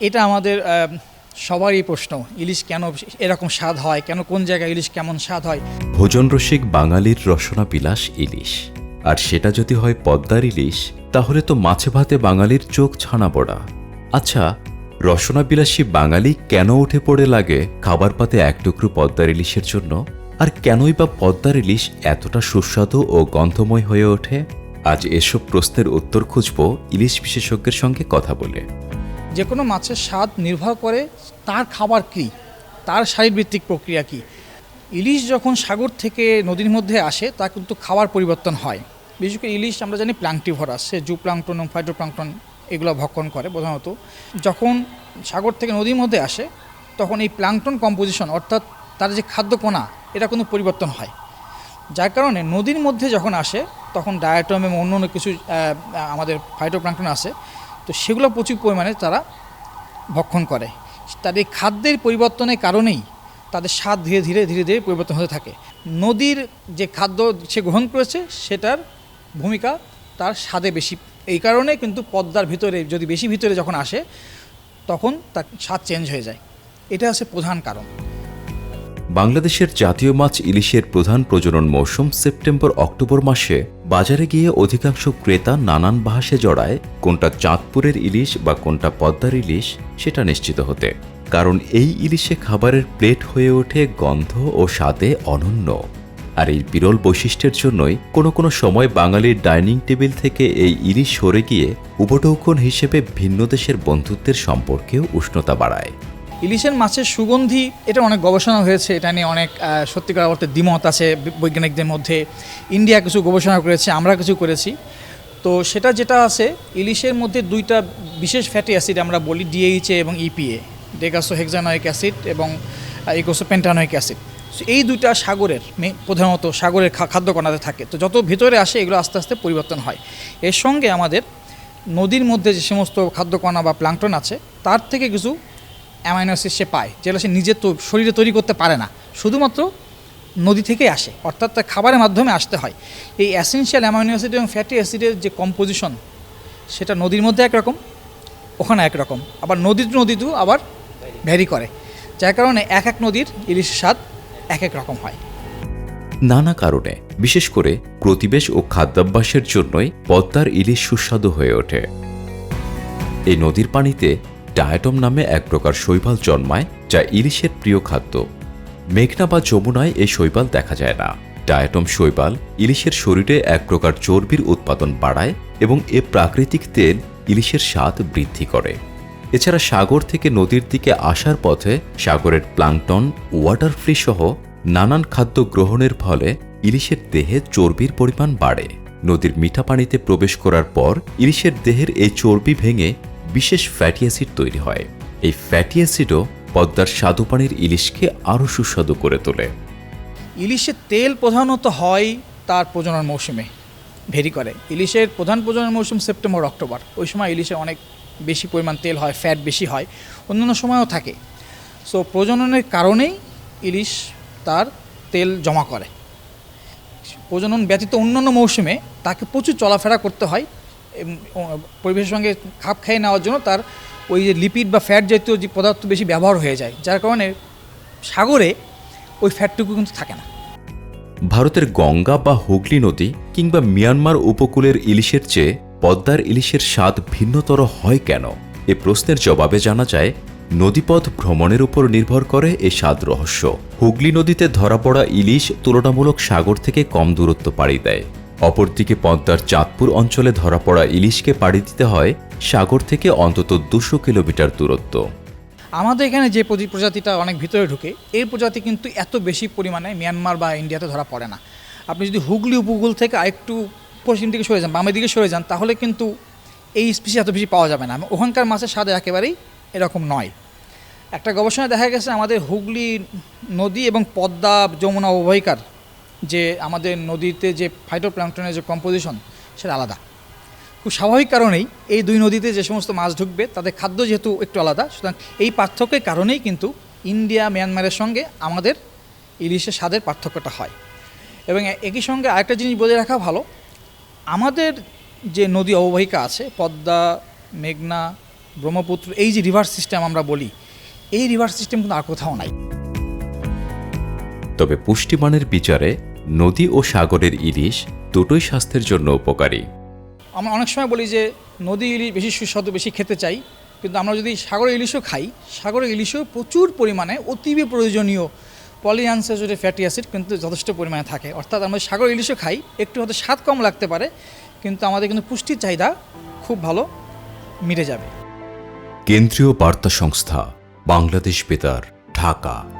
এটা আমাদের সবারই প্রশ্ন, ইলিশ কেন এরকম স্বাদ হয়? কেন, কোন জায়গায় ইলিশ কেমন স্বাদ হয়? ভোজন রসিক বাঙালির রসনা বিলাস ইলিশ। আর সেটা যদি হয় পদ্মার ইলিশ, তাহলে তো মাছে ভাতে বাঙালির চোখ ছানা পড়া। আচ্ছা রসনা বিলাসী বাঙালি কেন উঠে পড়ে লাগে খাবার পাতে এক টুকরো পদ্মার ইলিশের জন্য? আর কেনই বা পদ্মার ইলিশ এতটা সুস্বাদু ও গন্ধময় হয়ে ওঠে? আজ এসব প্রশ্নের উত্তর খুঁজব ইলিশ বিশেষজ্ঞের সঙ্গে কথা বলে। যে কোনো মাছের স্বাদ নির্ভর করে তার খাবার কী, তার শারীরবৃত্তিক প্রক্রিয়া কী। ইলিশ যখন সাগর থেকে নদীর মধ্যে আসে, তা কিন্তু খাবার পরিবর্তন হয়। বিশেষ করে ইলিশ আমরা জানি প্লাংটিভরাস, সে জু প্লাংটন এবং ফাইটোপ্লাংটন এগুলো ভক্ষণ করে প্রধানত। যখন সাগর থেকে নদীর মধ্যে আসে, তখন এই প্লাংটন কম্পোজিশন অর্থাৎ তার যে খাদ্যকণা, এটা কোনো পরিবর্তন হয়। যার কারণে নদীর মধ্যে যখন আসে, তখন ডায়াটম এবং অন্য অন্য কিছু আমাদের ফাইটোপ্লাংটন আসে তো সেগুলো প্রচুর পরিমাণে তারা ভক্ষণ করে। তাদের খাদ্যের পরিবর্তনের কারণেই তাদের স্বাদ ধীরে ধীরে ধীরে ধীরে পরিবর্তন হতে থাকে। নদীর যে খাদ্য সে গ্রহণ করেছে, সেটার ভূমিকা তার স্বাদে বেশি। এই কারণে কিন্তু পদ্মার ভিতরে যদি বেশি ভিতরে যখন আসে, তখন তার স্বাদ চেঞ্জ হয়ে যায়। এটা হচ্ছে প্রধান কারণ। বাংলাদেশের জাতীয় মাছ ইলিশের প্রধান প্রজনন মৌসুম সেপ্টেম্বর অক্টোবর মাসে। বাজারে গিয়ে অধিকাংশ ক্রেতা নানান বাহাসে জড়ায়, কোনটা চাঁদপুরের ইলিশ বা কোনটা পদ্মার ইলিশ, সেটা নিশ্চিত হতে। কারণ এই ইলিশে খাবারের প্লেট হয়ে ওঠে গন্ধ ও স্বাদে অনন্য। আর এই বিরল বৈশিষ্ট্যের জন্যই কোনো কোনো সময় বাঙালির ডাইনিং টেবিল থেকে এই ইলিশ সরে গিয়ে উপটৌকন হিসেবে ভিন্ন দেশের বন্ধুত্বের সম্পর্কেও উষ্ণতা বাড়ায়। ইলিশের মাছের সুগন্ধি, এটা অনেক গবেষণা হয়েছে, এটা নিয়ে অনেক সত্যিকার অর্থে দ্বিমত আছে বৈজ্ঞানিকদের মধ্যে। ইন্ডিয়া কিছু গবেষণা করেছে, আমরা কিছু করেছি। তো সেটা যেটা আছে, ইলিশের মধ্যে দুইটা বিশেষ ফ্যাটি অ্যাসিড আমরা বলি ডিএইচএ এবং ইপিএ ডেকাসো হেক্সানয়িক অ্যাসিড এবং ইকোসোপেন্টানয়িক অ্যাসিড এই দুইটা সাগরের প্রধানত সাগরের খা- খাদ্যকণাতে থাকে। তো যত ভিতরে আসে, এগুলো আস্তে আস্তে পরিবর্তন হয়। এর সঙ্গে আমাদের নদীর মধ্যে যে সমস্ত খাদ্যকণা বা প্লাংটন আছে, তার থেকে কিছু অ্যামাইনো অ্যাসিড সে পায়, যেগুলো সে নিজের শরীরে তৈরি করতে পারে না। শুধুমাত্র নদী থেকেই আসে, অর্থাৎ তার খাবারের মাধ্যমে আসতে হয়। এই অ্যাসেনশিয়াল অ্যামাইনো অ্যাসিড এবং ফ্যাটি অ্যাসিডের যে কম্পোজিশন সেটা নদীর মধ্যে একরকম, ওখানে একরকম। আবার নদী টু নদী আবার ভ্যারি করে। যার কারণে এক এক নদীর ইলিশের স্বাদ এক এক রকম হয়। নানা কারণে, বিশেষ করে প্রতিবেশ ও খাদ্যাভ্যাসের জন্যই পদ্মার ইলিশ সুস্বাদু হয়ে ওঠে। এই নদীর পানিতে ডায়াটম নামে এক প্রকার শৈবাল জন্মায় যা ইলিশের প্রিয় খাদ্য। মেঘনা বা যমুনায় এই শৈবাল দেখা যায় না। ডায়াটম শৈবাল ইলিশের শরীরে এক প্রকার চর্বির উৎপাদন বাড়ায় এবং এ প্রাকৃতিক তেল ইলিশের স্বাদ বৃদ্ধি করে। এছাড়া সাগর থেকে নদীর দিকে আসার পথে সাগরের প্লাংটন ওয়াটার ফ্রি সহ নানান খাদ্য গ্রহণের ফলে ইলিশের দেহে চর্বির পরিমাণ বাড়ে। নদীর মিঠা পানিতে প্রবেশ করার পর ইলিশের দেহের এই চর্বি ভেঙে বিশেষ ফ্যাটি অ্যাসিড তৈরি হয়। এই ফ্যাটি অ্যাসিডও পদ্মার স্বাদু পানির ইলিশকে আরও সুস্বাদু করে তোলে। ইলিশের তেল প্রধানত হয় তার প্রজনন মৌসুমে, ভেরি করে। ইলিশের প্রধান প্রজনন মৌসুম সেপ্টেম্বর, অক্টোবর। ওই সময় ইলিশে অনেক বেশি পরিমাণ তেল হয় ফ্যাট বেশি হয়, অন্যান্য সময়ও থাকে। সো প্রজননের কারণেই ইলিশ তার তেল জমা করে। প্রজনন ব্যতীত অন্যান্য মৌসুমে তাকে প্রচুর চলাফেরা করতে হয় পরিবেশের সঙ্গে খাপ খাইয়ে নেওয়ার জন্য তার ওই যে লিপিড বা ফ্যাট জাতীয় যে পদার্থ বেশি ব্যবহার হয়ে যায়, যার কারণে সাগরে ওই ফ্যাটটুকু কিন্তু থাকে না। ভারতের গঙ্গা বা হুগলি নদী কিংবা মিয়ানমার উপকূলের ইলিশের চেয়ে পদ্মার ইলিশের স্বাদ ভিন্নতর হয় কেন? এ প্রশ্নের জবাবে জানা যায়, নদীপথ ভ্রমণের উপর নির্ভর করে এ স্বাদ রহস্য। হুগলি নদীতে ধরা পড়া ইলিশ তুলনামূলক সাগর থেকে কম দূরত্ব পাড়ি দেয়। অপরদিকে পদ্মার চাঁদপুর অঞ্চলে ধরা পড়া ইলিশকে পাড়ি দিতে হয় সাগর থেকে অন্তত দুশো কিলোমিটার দূরত্ব। আমাদের এখানে যে প্রজি- প্রজাতিটা অনেক ভিতরে ঢুকে, এই প্রজাতি কিন্তু এত বেশি পরিমাণে মিয়ানমার বা ইন্ডিয়াতে ধরা পড়ে না। আপনি যদি হুগলি উপকূল থেকে আরেকটু পশ্চিম দিকে সরে যান, বামের দিকে সরে যান, তাহলে কিন্তু এই স্পিসি এত বেশি পাওয়া যাবে না। ওখানকার মাছের স্বাদ একেবারেই এরকম নয়। একটা গবেষণায় দেখা গেছে, আমাদের হুগলি নদী এবং পদ্মা যমুনা উভয়কার যে আমাদের নদীতে যে ফাইটোপ্লাংটনের যে কম্পোজিশন সেটা আলাদা। খুব স্বাভাবিক কারণেই এই দুই নদীতে যে সমস্ত মাছ ঢুকবে, তাদের খাদ্য যেহেতু একটু আলাদা, সুতরাং এই পার্থক্যের কারণেই কিন্তু ইন্ডিয়া, মিয়ানমারের সঙ্গে আমাদের ইলিশের স্বাদের পার্থক্যটা হয়। এবং একই সঙ্গে আরেকটা জিনিস বলে রাখা ভালো, আমাদের যে নদী অববাহিকা আছে, পদ্মা, মেঘনা, ব্রহ্মপুত্র, এই যে রিভার সিস্টেম আমরা বলি, এই রিভার সিস্টেম কিন্তু আর কোথাও নাই। তবে পুষ্টিমানের বিচারে নদী ও সাগরের ইলিশ দুটোই স্বাস্থ্যের জন্য উপকারী। আমরা অনেক সময় বলি যে নদী ইলিশ বেশি সুস্বাদু বেশি খেতে চাই কিন্তু আমরা যদি সাগরের ইলিশও খাই সাগরের ইলিশও প্রচুর পরিমাণে অতীব প্রয়োজনীয় পলিআনসাচুরেটেড ফ্যাটি অ্যাসিড কিন্তু যথেষ্ট পরিমাণে থাকে। অর্থাৎ আমরা সাগর ইলিশও খাই একটু হয়তো স্বাদ কম লাগতে পারে কিন্তু আমাদের কিন্তু পুষ্টির চাহিদা খুব ভালো মিটে যাবে। কেন্দ্রীয় বার্তা সংস্থা বাংলাদেশ বেতার ঢাকা।